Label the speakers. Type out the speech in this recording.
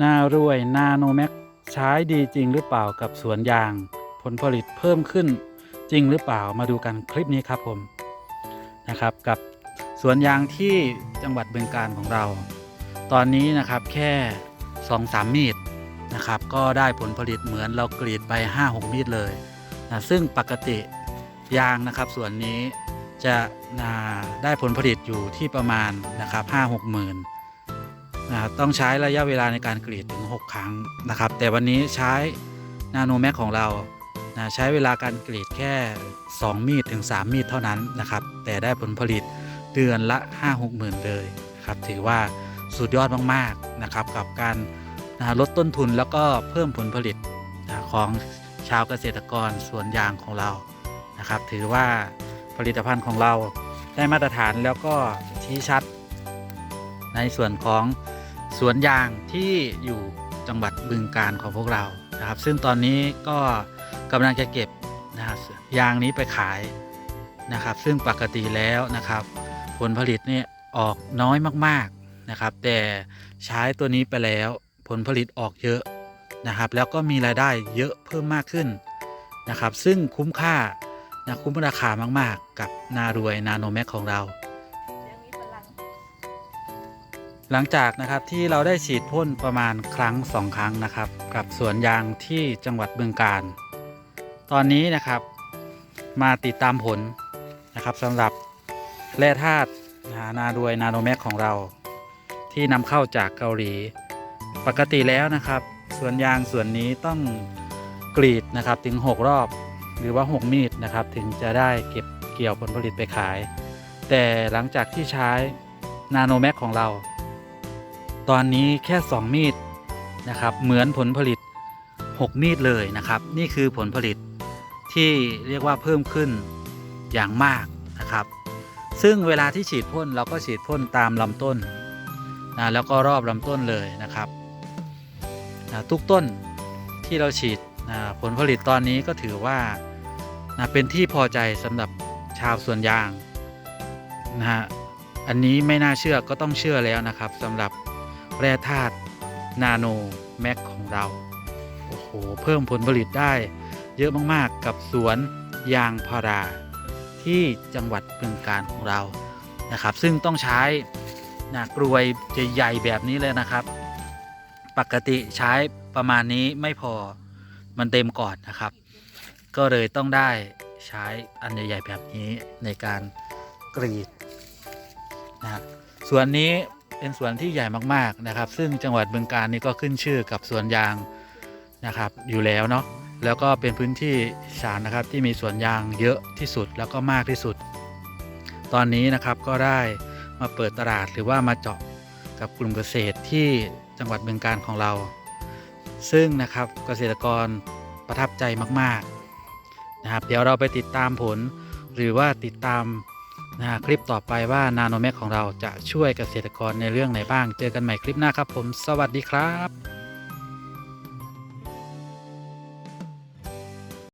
Speaker 1: นารวยนาโนแม็กใช้ดีจริงหรือเปล่ากับสวนยาง ผลผลิตเพิ่มขึ้นจริงหรือเปล่ามาดูกันคลิปนี้ครับผมนะครับกับสวนยางที่จังหวัดบึงการของเรา ตอนนี้นะครับแค่2-3มีดนะครับก็ได้ผลผลิตเหมือนเรากรีดไป5-6มีดเลยนะซึ่งปกติยางนะครับส่วนนี้จะนะได้ผลผลิตอยู่ที่ประมาณนะครับ5-6หมื่น นะครับต้องใช้ระยะเวลาในการกรีดถึง 6 ครั้งนะครับ แต่วันนี้ใช้นาโนแม็กของเรานะใช้เวลาการกรีดแค่ 2 มีดถึง 3 มีดเท่านั้นนะครับ แต่ได้ผลผลิตเดือนละ 5-6หมื่นเลยครับถือว่าสุดยอดมากๆนะครับ กับการนะลดต้นทุนแล้วก็เพิ่มผลผลิตนะของชาวเกษตรกรสวนยางของเรานะครับ ถือว่าผลิตภัณฑ์ของเราได้มาตรฐานแล้วก็ชี้ชัดในส่วนของ สวนยางที่อยู่จังหวัดบึงการของพวกเรานะครับ ซึ่งตอนนี้ก็กำลังจะเก็บนะครับยางนี้ไปขายนะครับ ซึ่งปกติแล้วนะครับ ผลผลิตเนี่ยออกน้อยมากๆนะครับ แต่ใช้ตัวนี้ไปแล้วผลผลิตออกเยอะนะครับ แล้วก็มีรายได้เยอะเพิ่มมากขึ้นนะครับ ซึ่งคุ้มค่านะคุ้มราคามาก ๆ กับนารวยนาโนแม็กของเรา หลังจากนะครับที่เราได้ฉีดพ่นประมาณครั้งสองครั้งนะครับ กับสวนยางที่จังหวัดบึงกาฬตอนนี้นะครับมาติดตามผลนะครับสำหรับแร่ธาตุนาด้วยนาโนแมกของเรา ที่นำเข้าจากเกาหลี ปกติแล้วนะครับ สวนยางส่วนนี้ต้องกรีดนะครับถึง 6 รอบหรือว่า 6 มีดนะครับ ถึงจะได้เก็บเกี่ยวผลผลิตไปขาย แต่หลังจากที่ใช้นาโนแมกของเรา ตอนนี้แค่ 2 มีดนะครับเหมือนผลผลิต 6 มีดเลยนะครับ นี่คือผลผลิตที่เรียกว่าเพิ่มขึ้นอย่างมากนะครับ ซึ่งเวลาที่ฉีดพ่นเราก็ฉีดพ่นตามลำต้นนะแล้วก็รอบลำต้นเลยนะครับนะทุกต้นที่เราฉีดนะผลผลิตตอนนี้ก็ถือว่านะเป็นที่พอใจสำหรับชาวสวนยางนะฮะอันนี้ไม่น่าเชื่อก็ต้องเชื่อแล้วนะครับสำหรับ แร่ธาตุนาโนแม็กของเรา โอ้โห เพิ่มผลผลิตได้เยอะมากๆกับสวนยางพารา ที่จังหวัดบึงการของเรานะครับ ซึ่งต้องใช้นะกรวยใหญ่ๆแบบนี้เลยนะครับ ปกติใช้ประมาณนี้ไม่พอมันเต็มก่อนนะครับ ก็เลยต้องได้ใช้อันใหญ่ๆแบบนี้ในการกรีดนะครับสวนนี้ เป็นสวนที่ใหญ่มากๆนะครับ ซึ่งจังหวัดบึงกาฬนี่ก็ขึ้นชื่อกับสวนยางนะครับ อยู่แล้วเนาะแล้วก็เป็นพื้นที่สานนะครับที่มีสวนยางเยอะที่สุดแล้วก็มากที่สุด ตอนนี้นะครับก็ได้มาเปิดตลาดหรือว่ามาเจาะกับกลุ่มเกษตรที่จังหวัดบึงกาฬของเรา ซึ่งนะครับเกษตรกรประทับใจมากๆนะครับเดี๋ยวเราไปติดตามผลหรือว่าติดตาม นะคลิปต่อไปว่านาโนแม็กของเราจะช่วยเกษตรกรในเรื่องไหนบ้าง เจอกันใหม่คลิปหน้าครับผม สวัสดีครับ